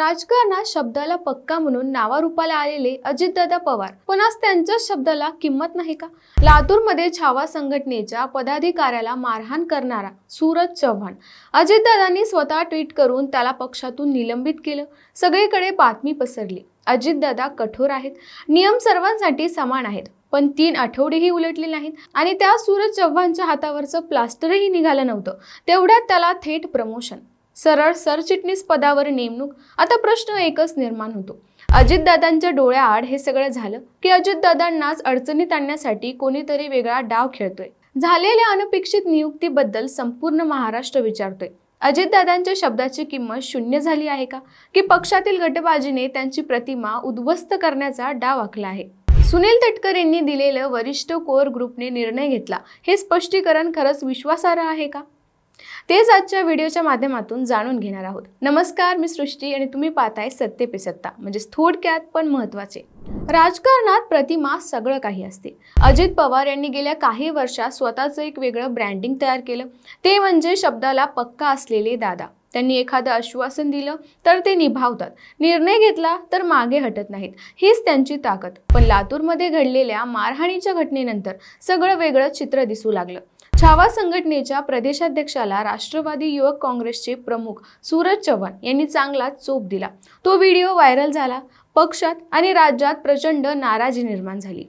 राजकारणात शब्दाला पक्का म्हणून नावारूपाला आलेले अजितदादा पवार. पण आज त्यांच्याच शब्दाला किंमत नाही का? लातूरमध्ये छावा संघटनेच्या पदाधिकाऱ्याला मारहाण करणारा सूरज चव्हाण. अजितदादांनी स्वतः ट्विट करून त्याला पक्षातून निलंबित केलं. सगळीकडे बातमी पसरली. अजितदादा कठोर आहेत. नियम सर्वांसाठी समान आहेत. पण तीन आठवडेही उलटले नाहीत आणि त्या सूरज चव्हाणच्या हातावरचं प्लास्टरही निघालं नव्हतं. तेवढ्यात त्याला थेट प्रमोशन. सरळ सरचिटणीस पदावर नेमणूक आता प्रश्न एकच निर्माण होतो. अजितदादांच्या डोळ्याआड हे सगळं झालं की अजितदादांनाच अडचणीत आणण्यासाठी कोणीतरी वेगळा डाव खेळतोय. झालेल्या अनपेक्षित नियुक्तीबद्दल संपूर्ण महाराष्ट्र विचारतोय. अजितदादांच्या शब्दाची किंमत शून्य झाली आहे का? की पक्षातील गटबाजीने त्यांची प्रतिमा उद्ध्वस्त करण्याचा डाव आखला आहे? सुनील तटकर यांनी दिलेलं वरिष्ठ कोर ग्रुपने निर्णय घेतला. हे स्पष्टीकरण खरंच विश्वासार्ह आहे का? तेच आजच्या व्हिडिओच्या माध्यमातून जाणून घेणार आहोत. नमस्कार मी सृष्टी आणि तुम्ही पाहताय सत्ते पे सत्ता म्हणजेच थोडक्यात पण महत्त्वाचे राजकारणात प्रतिमा सगळं काही असते. अजित पवार यांनी गेल्या काही वर्षात स्वतःचं एक वेगळं ब्रँडिंग तयार केलं. ते म्हणजे शब्दाला पक्का असलेले दादा. त्यांनी एखादं आश्वासन दिलं तर ते निभावतात. निर्णय घेतला तर मागे हटत नाहीत. हीच त्यांची ताकद. पण लातूरमध्ये घडलेल्या मारहाणीच्या घटनेनंतर सगळं वेगळं चित्र दिसू लागलं. छावा संघटनेच्या प्रदेशाध्यक्षाला राष्ट्रवादी युवक काँग्रेसचे प्रमुख सूरज चव्हाण यांनी चांगलाच चोप दिला. तो व्हिडिओ व्हायरल झाला. पक्षात आणि राज्यात प्रचंड नाराजी निर्माण झाली.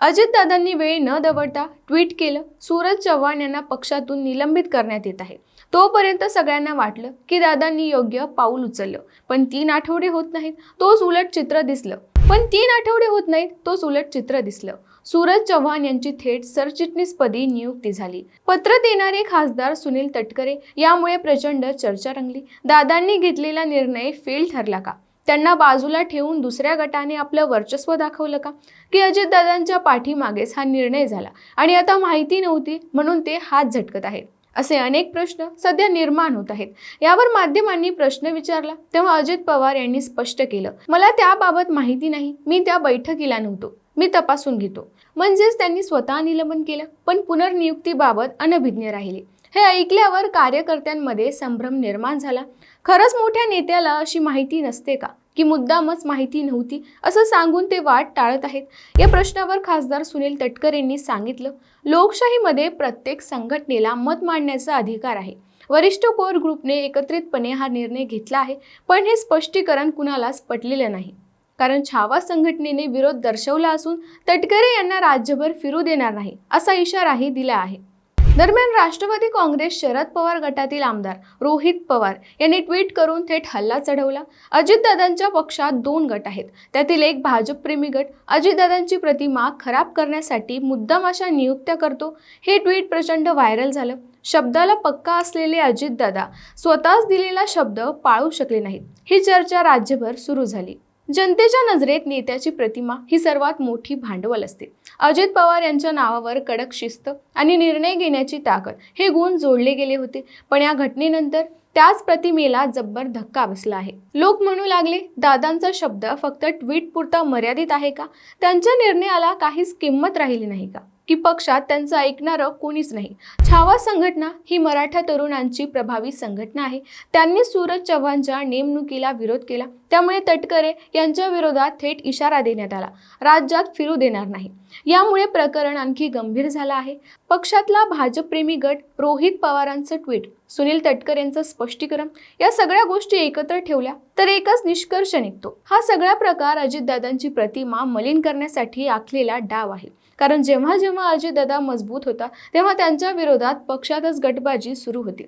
अजितदादांनी वेळ न दवडता ट्विट केलं सूरज चव्हाण यांना पक्षातून निलंबित करण्यात येत आहे. तोपर्यंत सगळ्यांना वाटलं की दादांनी योग्य पाऊल उचललं पण तीन आठवडे होत नाहीत तोच उलट चित्र दिसलं. पण तीन आठवडे होत नाहीत तोच उलट चित्र दिसलं. सूरज चव्हाण यांची थेट सरचिटणीसपदी नियुक्ती झाली. पत्र देणारे खासदार सुनील तटकरे यामुळे प्रचंड चर्चा रंगली. दादांनी घेतलेला निर्णय फेल ठरला का? त्यांना बाजूला ठेवून दुसऱ्या गटाने आपलं वर्चस्व दाखवलं का? की अजितदादांच्या पाठीमागेच हा निर्णय झाला आणि आता माहिती नव्हती म्हणून ते हात झटकत आहेत. असे अनेक प्रश्न सध्या निर्माण होत आहेत. यावर माध्यमांनी प्रश्न विचारला तेव्हा अजित पवार यांनी स्पष्ट केलं मला त्याबाबत माहिती नाही. मी त्या बैठकीला नव्हतो. मी तपासून घेतो. म्हणजेच त्यांनी स्वतः निलंबन केलं पण पुनर्नियुक्तीबाबत अनभिज्ञ राहिले. हे ऐकल्यावर कार्यकर्त्यांमध्ये संभ्रम निर्माण झाला. खरंच मोठ्या नेत्याला अशी माहिती नसते का? की मुद्दामच माहिती नव्हती. असं सांगून ते वाट टाळत आहेत. या प्रश्नावर खासदार सुनील तटकर यांनी सांगितलं लोकशाहीमध्ये प्रत्येक संघटनेला मत मांडण्याचा अधिकार आहे. वरिष्ठ कोर ग्रुपने एकत्रितपणे हा निर्णय घेतला आहे पण हे स्पष्टीकरण कुणालाच पटलेलं नाही. कारण छावा संघटनेने विरोध दर्शवला असून तटकरे यांना राज्यभर फिरू देणार नाही असा इशाराही दिला आहे. दरम्यान राष्ट्रवादी काँग्रेस शरद पवार गटातील आमदार रोहित पवार यांनी ट्विट करून थेट हल्ला चढवला. अजितदादांच्या पक्षात दोन गट आहेत. त्यातील एक भाजपप्रेमी गट. अजितदादांची प्रतिमा खराब करण्यासाठी मुद्दाम अशा नियुक्त्या करतो. हे ट्विट प्रचंड व्हायरल झालं. शब्दाला पक्का असलेले अजितदादा स्वतःच दिलेला शब्द पाळू शकले नाहीत. ही चर्चा राज्यभर सुरू झाली. जनतेच्या नजरेत नेत्याची प्रतिमा ही सर्वात मोठी भांडवल असते. अजित पवार यांच्या नावावर कडक शिस्त आणि निर्णय घेण्याची ताकद हे गुण जोडले गेले होते. पण या घटनेनंतर त्याच प्रतिमेला जब्बर धक्का बसला आहे. लोक म्हणू लागले दादांचा शब्द फक्त ट्विट पुरता मर्यादित आहे का? त्यांच्या निर्णयाला काहीच किंमत राहिली नाही का? की पक्षात त्यांचं ऐकणारं कोणीच नाही. छावा संघटना ही मराठा तरुणांची प्रभावी संघटना आहे. त्यांनी सूरज चव्हाणच्या नेमणुकीला विरोध केला. त्यामुळे तटकरे यांच्या विरोधात थेट इशारा देण्यात आला. राज्यात फिरू देणार नाही. यामुळे प्रकरण आणखी गंभीर झालं आहे. पक्षातला भाजपप्रेमी गट रोहित पवारांचं ट्विट सुनील तटकर यांचं स्पष्टीकरण या सगळ्या गोष्टी एकत्र ठेवल्या तर एकच निष्कर्ष निघतो. हा सगळा प्रकार अजितदादांची प्रतिमा मलिन करण्यासाठी आखलेला डाव आहे. कारण जेव्हा जेव्हा अजितदादा मजबूत होता तेव्हा त्यांच्या विरोधात पक्षातच गटबाजी सुरू होती.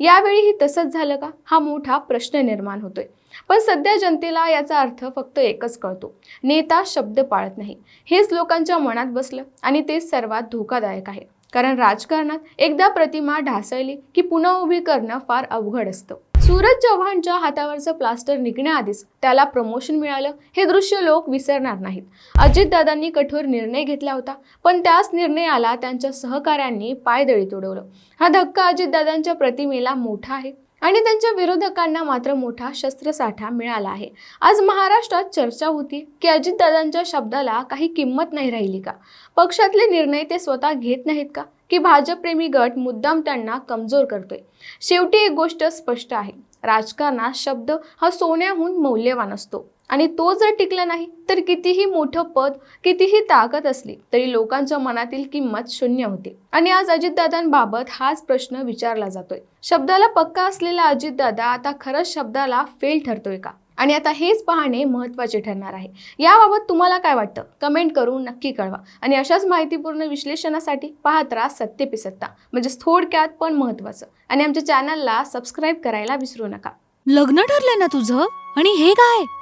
यावेळीही तसंच झालं का? हा मोठा प्रश्न निर्माण होतोय. पण सध्या जनतेला याचा अर्थ फक्त एकच कळतो. नेता शब्द पाळत नाही. हेच लोकांच्या मनात बसलं आणि तेच सर्वात धोकादायक आहे. कारण राजकारणात एकदा प्रतिमा ढासळली की पुन्हा उभी करणं फार अवघड असतं. सूरज चव्हाणच्या हातावरचं प्लास्टर निघण्याआधीच त्याला प्रमोशन मिळालं हे दृश्य लोक विसरणार नाहीत. अजितदादांनी कठोर निर्णय घेतला होता पण त्याच निर्णयाला त्यांच्या सहकाऱ्यांनी पायदळी तुडवलं. हा धक्का अजितदादांच्या प्रतिमेला मोठा आहे. आणि त्यांच्या विरोधकांना मात्र मोठा शस्त्रसाठा मिळाला आहे. आज महाराष्ट्रात चर्चा होती की अजितदादांच्या शब्दाला काही किंमत नाही राहिली का? पक्षातले निर्णय ते स्वतः घेत नाहीत का? की भाजपप्रेमी गट मुद्दाम त्यांना कमजोर करतोय? शेवटी एक गोष्ट स्पष्ट आहे. राजकारणात शब्द हा सोन्याहून मौल्यवान असतो. आणि तो जर टिकला नाही तर कितीही मोठं पद कितीही ताकद असली तरी लोकांच्या मनातील किंमत शून्य होते. आणि आज अजितदादांबाबत हाच प्रश्न विचारला जातोय. शब्दाला पक्का असलेला अजितदादा आता खरंच शब्दाला फेल ठरतोय का? आणि आता हेच पाहणे महत्त्वाचे ठरणार आहे. याबाबत तुम्हाला काय वाटतं? कमेंट करून नक्की कळवा. आणि अशाच माहितीपूर्ण विश्लेषणासाठी पाहत राहा सत्य पिसत्ता म्हणजेच थोडक्यात पण महत्त्वाचं. आणि आमच्या चॅनलला सबस्क्राईब करायला विसरू नका. लग्न ठरलंय ना तुझं? आणि हे काय?